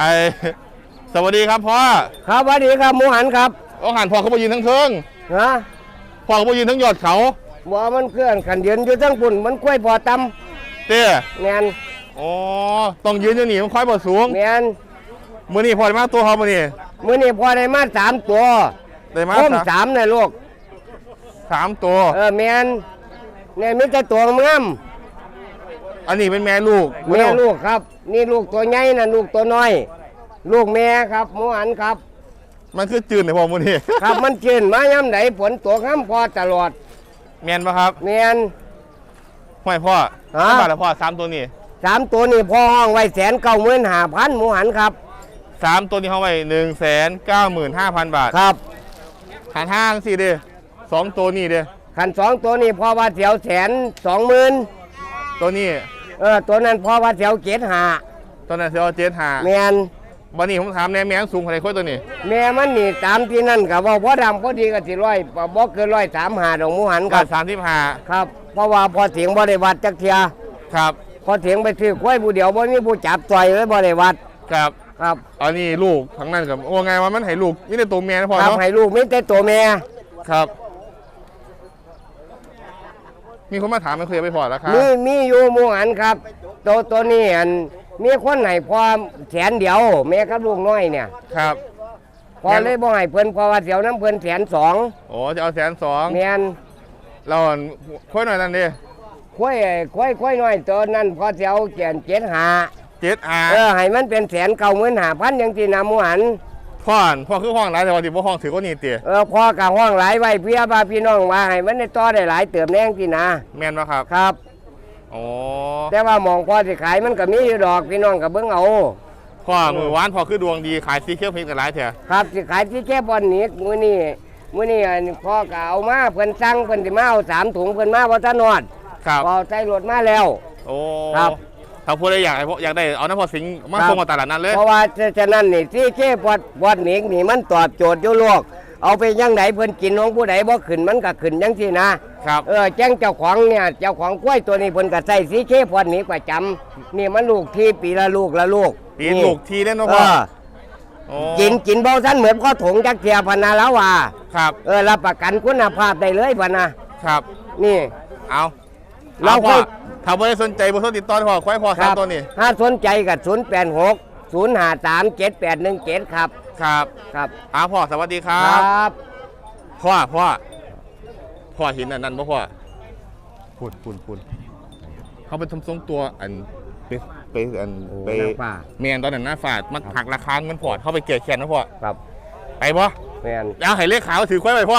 ไอสวัสดีครับพ่อครับสวัสดีครับหมูหันครับโอ้หันพ่อเขาไปยืนทั้งเทิงฮะพ่อเขาไปยืนทั้งยอดเขาบ่มันเคลื่อนขันยืนอยู่ทั้งปุ่นมันกล้วยพอตเต้ำแมนอ๋อต้องยืนอยู่นี่มันค่อยบ่สูงแมนมือนี่พ่อได้มาตัวเขามือนี่มื้อนี้พอได้มาสามตัวได้มาโค้มสามสามนะลูกสามตัวเออแมนเนี่ยมีแต่ตัวงาม อันนี้เป็นแม่ลูกแม่ลูกครับ นี่ลูกตัวใหญ่นะลูกตัวน้อย ลูกแม่ครับหมูหันครับ มันคือจืดเลยพ่อมือนี่ครับมันเกินมาย่ำไหนฝนตกห้ามพอตลอดแมนปะครับแมนห้อยพ่อฮะเท่าบาทละพ่อสามตัวนี่สามตัวนี่พอห้องไว้แสนเก้าหมื่นห้าพันหมูหันครับสามตัวนี้เขาไว้หนึ่งแสนเก้าหมื่นห้าพันบาทครับหารห้างสี่เด้อสองตัวนี่เด้อขันสองตัวนี่พอว่าเสียวแสนสองหมื่น ตัวนี้เออตัวนั้นพอว่าเสียวเจ็ดหาตัวนั้นเสียเจ็ดหาแมนวันนี้ผมถามแน่แม่งสูงเท่าไหร่ค่อยตัวนี้ แม่มันนี่ตามที่นั่นกับว่าพอดำพอดีก็สิร้อยบ่เกินร้อยสามหาดอกหมูหันคกัรับบสามสิบห้าครับ เพราะว่าพอเสียงบ่ได้วัดจักเทียครับ พอเสียงไปถือควายผู้เดียวบ่มีผู้จับต่อยเลยบ่ได้วัดครับครับอันนี้ลูกทั้งนั้นกับโอ้ไงว่ามันให้ลูกนี่ในตัวแม่นะพ่อครับเนาะให้ลูกมีแต่ตัวแม่ครับ มีคนมาถามมันเคยไปพอแล้วครับมีมีอยู่หมูหันครับ ตัวตัวนี้อันมีคนให้พอแสนเดียว แม่กับลูกน้อยเนี่ย ครับ พอเลยบ่ให้เพิ่นเพราะว่าเสียวน้ำเพิ่นแสนสองโอ้จะเอาแสนสองแม่นเราค่อยหน่อยนั่นดิควายควายควายน้อยตัวนั้นพอเสียวเกียนเจ็ดหาเจ็ดอาเออให้มันเป็นแสนเก้าหมื่นห้าพันยังที่นาหมูหัน พ่อนพ่อคือห้องไรแต่ว่าที่พ่อห้องถือก็นี่เตี๋ยเออพอกับห้องหลายไว้เพียบาพี่น้องมาให้มันได้ต่อได้หลายเติมแน่งที่นาแม่นปะครับครับโอ้แต่ว่าหมองพอสิขายมันก็มีอยู่ดอกพี่น้องกับเบิ้งเอาพ่อมือหวานพ่อคือดวงดีขายซีเคียวเพลงกันหลายเถอะครับสิขายที่แค่บอลนี้มื้อนี้มื้อนี้อันพ่อก็เอามาเพิ่นสั่งเพิ่นสิมาเอาสามถุงเพิ่นมาบ่ทันนอดครับพอใส่รถมาแล้ว โอ้ ครับ ถ้าพูดได้อยากให้พ่ออยากได้เอาน้ำพอสิงห์มาครับส่งมาตลาดนั้นเลย เพราะว่าฉะฉะนั้นนี่ที่แค่บอดบอดนี้นี่มันตอบโจทย์อยู่โลก เอาไปยังไหนเพิ่นกินของผู้ใดบ่ขึ้นมันก็ขึ้นจังซี่นะครับ เออแจ้งเจ้าของเนี่ยเจ้าของกล้วยตัวนี้เพิ่นก็ใส่สีเคพอดนี้ประจำนี่มันลูกที่ปีละลูกละลูกปีนลูกทีเล่นเนาะเอพ่ออโอ้กินกินเบาสั้นเหมือนข้อถงจักเทียพนนาแล้วว่า ครับเออรับประกันคุณภาพได้เลยพะนะครับ นี่ เอา เราเราพ่อค่อยถ้าไม่ได้สนใจเบอร์โทรติดต่อพ่อควายพ่อสามตัวนี้ถ้าสนใจกับศูนย์แปดหกศูนย์ห้าสามเจ็ดแปดหนึ่งเจ็ดครับ ครับครับเอาพ่อสวัสดีครัคบรับ พ่อพ่อพ่อเห็นอันนั้นปะพ่อพูดพูดพูดเขาเป็นทำทรงตัวอันไปไปอันโอ้ไปนางฟ้า เมียนตอนนั้นหน้าฝาดมันครับหักราคาเงินพอร์ตเข้าไปเกลี่ยแขนนะพ่อครับไปพ่อแมนเอาไห้เลขขาวถือควายไปพ่อ